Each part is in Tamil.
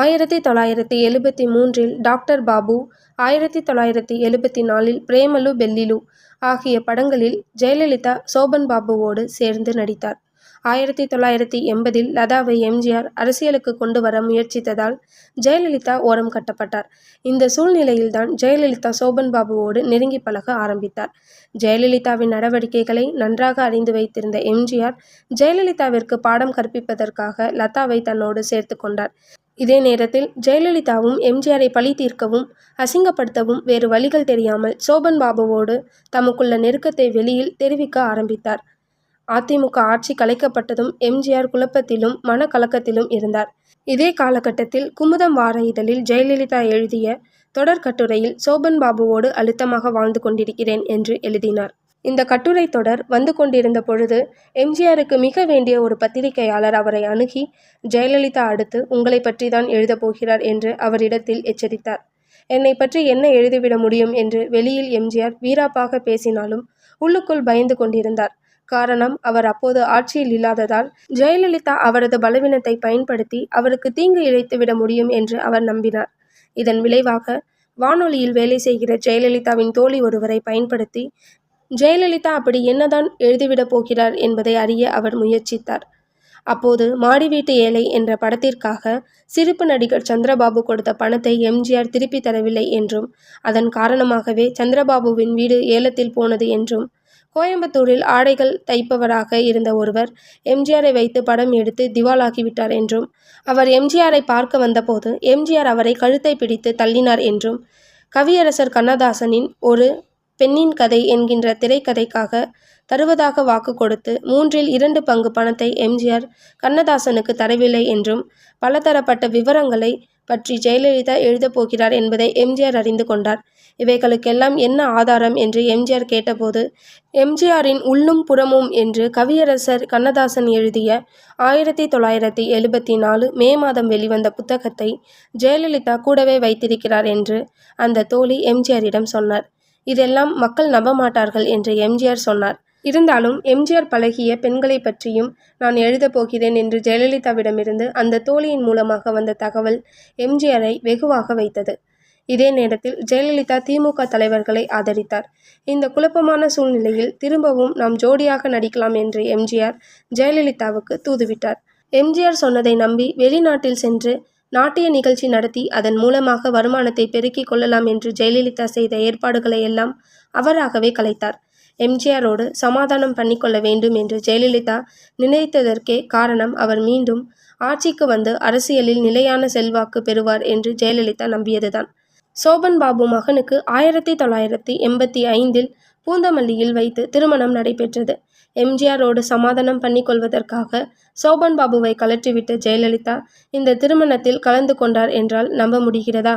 ஆயிரத்தி தொள்ளாயிரத்தி எழுபத்தி மூன்றில் டாக்டர் பாபு ஆயிரத்தி தொள்ளாயிரத்தி எழுபத்தி நாலில் பிரேமலு பெல்லிலு ஆகிய படங்களில் ஜெயலலிதா சோபன் பாபுவோடு சேர்ந்து நடித்தார். ஆயிரத்தி தொள்ளாயிரத்தி எண்பதில் லதாவை எம்ஜிஆர் அரசியலுக்கு கொண்டு வர முயற்சித்ததால் ஜெயலலிதா ஓரம் கட்டப்பட்டார். இந்த சூழ்நிலையில்தான் ஜெயலலிதா சோபன் பாபுவோடு நெருங்கி பழக ஆரம்பித்தார். ஜெயலலிதாவின் நடவடிக்கைகளை நன்றாக அறிந்து வைத்திருந்த எம்ஜிஆர் ஜெயலலிதாவிற்கு பாடம் கற்பிப்பதற்காக லதாவை தன்னோடு சேர்த்து கொண்டார். இதே நேரத்தில் ஜெயலலிதாவும் எம்ஜிஆரை பழி தீர்க்கவும் அசிங்கப்படுத்தவும் வேறு வழிகள் தெரியாமல் சோபன் பாபுவோடு தமக்குள்ள நெருக்கத்தை வெளியில் தெரிவிக்க ஆரம்பித்தார். அதிமுக ஆட்சி கலைக்கப்பட்டதும் எம்ஜிஆர் குழப்பத்திலும் மனக்கலக்கத்திலும் இருந்தார். இதே காலகட்டத்தில் குமுதம் வார இதழில் ஜெயலலிதா எழுதிய தொடர் கட்டுரையில் சோபன் பாபுவோடு அழுத்தமாக வாழ்ந்து கொண்டிருக்கிறேன் என்று எழுதினார். இந்த கட்டுரை தொடர் வந்து கொண்டிருந்த பொழுது எம்ஜிஆருக்கு மிக வேண்டிய ஒரு பத்திரிகையாளர் அவரை அணுகி ஜெயலலிதா அடுத்து உங்களை பற்றி தான் எழுதப் போகிறார் என்று அவரிடத்தில் எச்சரித்தார். என்னை பற்றி என்ன எழுதிவிட முடியும்? என்று வெளியில் எம்ஜிஆர் வீராப்பாக பேசினாலும் உள்ளுக்குள் பயந்து கொண்டிருந்தார். காரணம் அவர் அப்போது ஆட்சியில் இல்லாததால் ஜெயலலிதா அவரது பலவீனத்தை பயன்படுத்தி அவருக்கு தீங்கு இழைத்துவிட முடியும் என்று அவர் நம்பினார். இதன் விளைவாக வானொலியில் வேலை செய்கிற ஜெயலலிதாவின் தோழி ஒருவரை பயன்படுத்தி ஜெயலலிதா அப்படி என்னதான் எழுதிவிடப் போகிறார் என்பதை அறிய அவர் முயற்சித்தார். அப்போது மாடி வீட்டு ஏழை என்ற படத்திற்காக சிரிப்பு நடிகர் சந்திரபாபு கொடுத்த பணத்தை எம்ஜிஆர் திருப்பி தரவில்லை என்றும் அதன் காரணமாகவே சந்திரபாபுவின் வீடு ஏலத்தில் போனது என்றும் கோயம்புத்தூரில் ஆடைகள் தைப்பவராக இருந்த ஒருவர் எம்ஜிஆரை வைத்து படம் எடுத்து திவாலாகிவிட்டார் என்றும் அவர் எம்ஜிஆரை பார்க்க வந்தபோது எம்ஜிஆர் அவரை கழுத்தை பிடித்து தள்ளினார் என்றும் கவியரசர் கண்ணதாசனின் ஒரு பெண்ணின் கதை என்கின்ற திரைக்கதைக்காக தருவதாக வாக்கு கொடுத்து மூன்றில் இரண்டு பங்கு பணத்தை எம்ஜிஆர் கண்ணதாசனுக்கு தரவில்லை என்றும் பலதரப்பட்ட விவரங்களை பற்றி ஜெயலலிதா எழுதப்போகிறார் என்பதை எம்ஜிஆர் அறிந்து கொண்டார். இவைகளுக்கெல்லாம் என்ன ஆதாரம் என்று எம்ஜிஆர் கேட்டபோது எம்ஜிஆரின் உள்ளும் புறமும் என்று கவியரசர் கண்ணதாசன் எழுதிய ஆயிரத்தி தொள்ளாயிரத்தி எழுபத்தி நாலு மே மாதம் வெளிவந்த புத்தகத்தை ஜெயலலிதா கூடவே வைத்திருக்கிறார் என்று அந்த தோழி எம்ஜிஆரிடம் சொன்னார். இதெல்லாம் மக்கள் நம்ப மாட்டார்கள் என்று எம்ஜிஆர் சொன்னார். இருந்தாலும் எம்ஜிஆர் பழகிய பெண்களை பற்றியும் நான் எழுதப் போகிறேன் என்று ஜெயலலிதாவிடமிருந்து அந்த தோழியின் மூலமாக வந்த தகவல் எம்ஜிஆரை வெகுவாக வைத்தது. இதே நேரத்தில் ஜெயலலிதா திமுக தலைவர்களை ஆதரித்தார். இந்த குழப்பமான சூழ்நிலையில் திரும்பவும் நாம் ஜோடியாக நடிக்கலாம் என்று எம்ஜிஆர் ஜெயலலிதாவுக்கு தூதுவிட்டார். எம்ஜிஆர் சொன்னதை நம்பி வெளிநாட்டில் சென்று நாட்டிய நிகழ்ச்சி நடத்தி அதன் மூலமாக வருமானத்தை பெருக்கிக் கொள்ளலாம் என்று ஜெயலலிதா செய்த ஏற்பாடுகளை எல்லாம் அவராகவே கலைத்தார். எம்ஜிஆரோடு சமாதானம் பண்ணிக்கொள்ள வேண்டும் என்று ஜெயலலிதா நினைத்ததற்கே காரணம் அவர் மீண்டும் ஆட்சிக்கு வந்து அரசியலில் நிலையான செல்வாக்கு பெறுவார் என்று ஜெயலலிதா நம்பியதுதான். சோபன் பாபு மகனுக்கு ஆயிரத்தி தொள்ளாயிரத்தி எண்பத்தி ஐந்தில் பூந்தமல்லியில் வைத்து திருமணம் நடைபெற்றது. எம்ஜிஆரோடு சமாதானம் பண்ணிக்கொள்வதற்காக சோபன் பாபுவை கலற்றிவிட்ட ஜெயலலிதா இந்த திருமணத்தில் கலந்து கொண்டார் என்றால் நம்ப முடிகிறதா?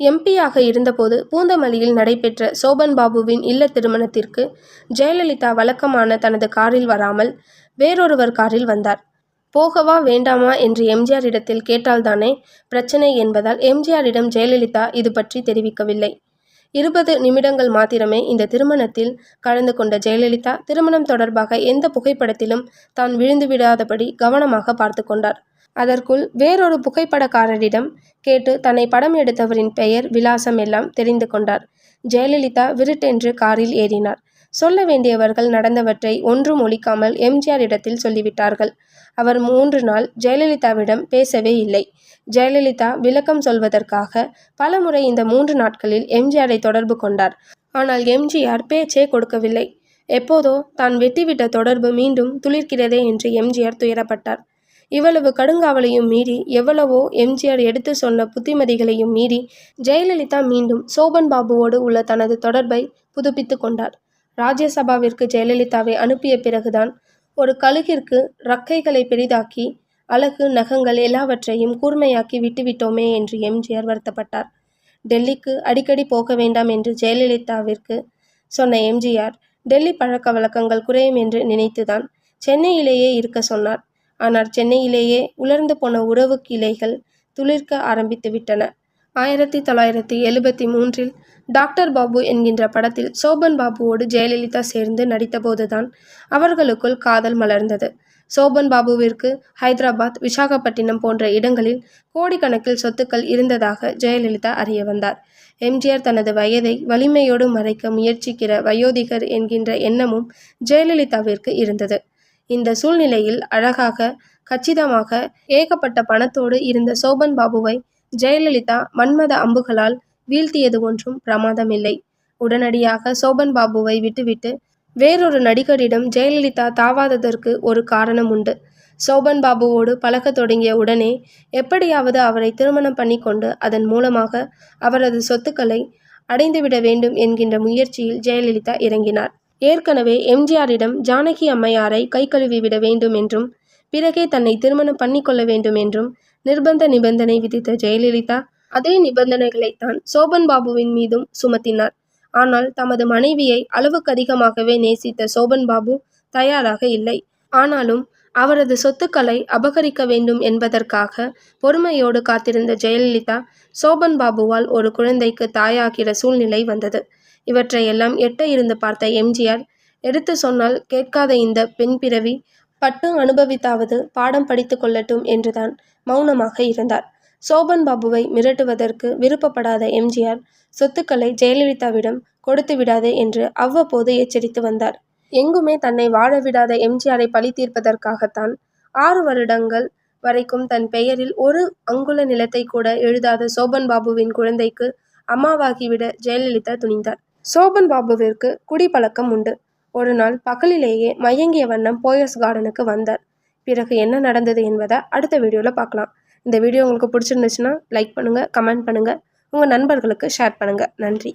எம்பியாக இருந்தபோது பூந்தமல்லியில் நடைபெற்ற சோபன் பாபுவின் இல்ல திருமணத்திற்கு ஜெயலலிதா வழக்கமான தனது காரில் வராமல் வேறொருவர் காரில் வந்தார். போகவா வேண்டாமா என்று எம்ஜிஆரிடத்தில் கேட்டால்தானே பிரச்சனை என்பதால் எம்ஜிஆரிடம் ஜெயலலிதா இது பற்றி தெரிவிக்கவில்லை. இருபது நிமிடங்கள் மாத்திரமே இந்த திருமணத்தில் கலந்து கொண்ட ஜெயலலிதா திருமணம் தொடர்பாக எந்த புகைப்படத்திலும் தான் விழுந்து விடாதபடி கவனமாக பார்த்து கொண்டார். அதற்குள் வேறொரு புகைப்படக்காரரிடம் கேட்டு தன்னை படம் எடுத்தவரின் பெயர் விலாசம் எல்லாம் தெரிந்து கொண்டார். ஜெயலலிதா விருட்டென்று காரில் ஏறினார். சொல்ல வேண்டியவர்கள் நடந்தவற்றை ஒன்றும் ஒழிக்காமல் எம்ஜிஆர் இடத்தில் சொல்லிவிட்டார்கள். அவர் மூன்று நாள் ஜெயலலிதாவிடம் பேசவே இல்லை. ஜெயலலிதா விளக்கம் சொல்வதற்காக பலமுறை இந்த மூன்று நாட்களில் எம்ஜிஆரை தொடர்பு கொண்டார். ஆனால் எம்ஜிஆர் பேச்சே கொடுக்கவில்லை. எப்போதோ தான் வெட்டிவிட்ட தொடர்பு மீண்டும் துளிர்க்கிறதே என்று எம்ஜிஆர் துயரப்பட்டார். இவ்வளவு கடுங்காவலையும் மீறி எவ்வளவோ எம்ஜிஆர் எடுத்து சொன்ன புத்திமதிகளையும் மீறி ஜெயலலிதா மீண்டும் சோபன் பாபுவோடு உள்ள தனது தொடர்பை புதுப்பித்து கொண்டார். ராஜ்யசபாவிற்கு ஜெயலலிதாவை அனுப்பிய பிறகுதான் ஒரு கழுகிற்கு ரக்கைகளை பெரிதாக்கி அழகு நகங்கள் எல்லாவற்றையும் கூர்மையாக்கி விட்டுவிட்டோமே என்று எம்ஜிஆர் வருத்தப்பட்டார் டெல்லிக்கு அடிக்கடி போக வேண்டாம் என்று ஜெயலலிதாவிற்கு சொன்ன எம்ஜிஆர் டெல்லி பழக்க வழக்கங்கள் குறையும் என்று நினைத்துதான் சென்னையிலேயே இருக்க சொன்னார். ஆனால் சென்னையிலேயே உலர்ந்து போன உறவு கிளைகள் துளிர்க்க ஆரம்பித்து விட்டன. ஆயிரத்தி தொள்ளாயிரத்தி எழுபத்தி மூன்றில் டாக்டர் பாபு என்கின்ற படத்தில் சோபன் பாபுவோடு ஜெயலலிதா சேர்ந்து நடித்தபோதுதான் அவர்களுக்குள் காதல் மலர்ந்தது. சோபன் பாபுவிற்கு ஹைதராபாத் விசாகப்பட்டினம் போன்ற இடங்களில் கோடிக்கணக்கில் சொத்துக்கள் இருந்ததாக ஜெயலலிதா அறிய வந்தார். எம்ஜிஆர் தனது வயதை வலிமையோடு மறைக்க முயற்சிக்கிற வயோதிகர் என்கின்ற எண்ணமும் ஜெயலலிதாவிற்கு இருந்தது. இந்த சூழ்நிலையில் அழகாக கச்சிதமாக ஏகப்பட்ட பணத்தோடு இருந்த சோபன் பாபுவை ஜெயலலிதா மன்மத அம்புகளால் வீழ்த்தியது ஒன்றும் பிரமாதமில்லை. உடனடியாக சோபன் பாபுவை விட்டுவிட்டு வேறொரு நடிகரிடம் ஜெயலலிதா தாவாததற்கு ஒரு காரணம் உண்டு. சோபன் பாபுவோடு பழக தொடங்கிய உடனே எப்படியாவது அவரை திருமணம் பண்ணி கொண்டு அதன் மூலமாக அவரது சொத்துக்களை அடைந்துவிட வேண்டும் என்கின்ற முயற்சியில் ஜெயலலிதா இறங்கினார். ஏற்கனவே எம்ஜிஆரிடம் ஜானகி அம்மையாரை கை கழுவி விட வேண்டும் என்றும் பிறகே தன்னை திருமணம் பண்ணிக்கொள்ள வேண்டும் என்றும் நிர்பந்த நிபந்தனை விதித்த ஜெயலலிதா அதே நிபந்தனைகளைத்தான் சோபன் பாபுவின் மீதும் சுமத்தினார். ஆனால் தமது மனைவியை அளவுக்கு அதிகமாகவே நேசித்த சோபன் பாபு தயாராக இல்லை. ஆனாலும் அவரது சொத்துக்களை அபகரிக்க வேண்டும் என்பதற்காக பொறுமையோடு காத்திருந்த ஜெயலலிதா சோபன் பாபுவால் ஒரு குழந்தைக்கு தாயாகிற சூழ்நிலை வந்தது. இவற்றையெல்லாம் எட்ட இருந்து பார்த்த எம்ஜிஆர் எடுத்து சொன்னால் கேட்காத இந்த பெண் பிறவி பட்டு அனுபவித்தாவது பாடம் படித்து கொள்ளட்டும் என்றுதான் மௌனமாக இருந்தார். சோபன் பாபுவை மிரட்டுவதற்கு விருப்பப்படாத எம்ஜிஆர் சொத்துக்களை ஜெயலலிதாவிடம் கொடுத்து விடாதே என்று அவ்வப்போது எச்சரித்து வந்தார். எங்குமே தன்னை வாழ விடாத எம்ஜிஆரை பழி தீர்ப்பதற்காகத்தான் ஆறு வருடங்கள் வரைக்கும் தன் பெயரில் ஒரு அங்குல நிலத்தை கூட எழுதாத சோபன் பாபுவின் குழந்தைக்கு அம்மாவாகிவிட ஜெயலலிதா துணிந்தார். சோபன் பாபுவிற்கு குடிப்பழக்கம் உண்டு. ஒரு நாள் பகலிலேயே மயங்கிய வண்ணம் போயஸ் கார்டனுக்கு வந்தார். பிறகு என்ன நடந்தது என்பதை அடுத்த வீடியோவில் பார்க்கலாம். இந்த வீடியோ உங்களுக்கு பிடிச்சிருந்துச்சுன்னா லைக் பண்ணுங்கள் கமெண்ட் பண்ணுங்கள் உங்கள் நண்பர்களுக்கு ஷேர் பண்ணுங்கள் நன்றி.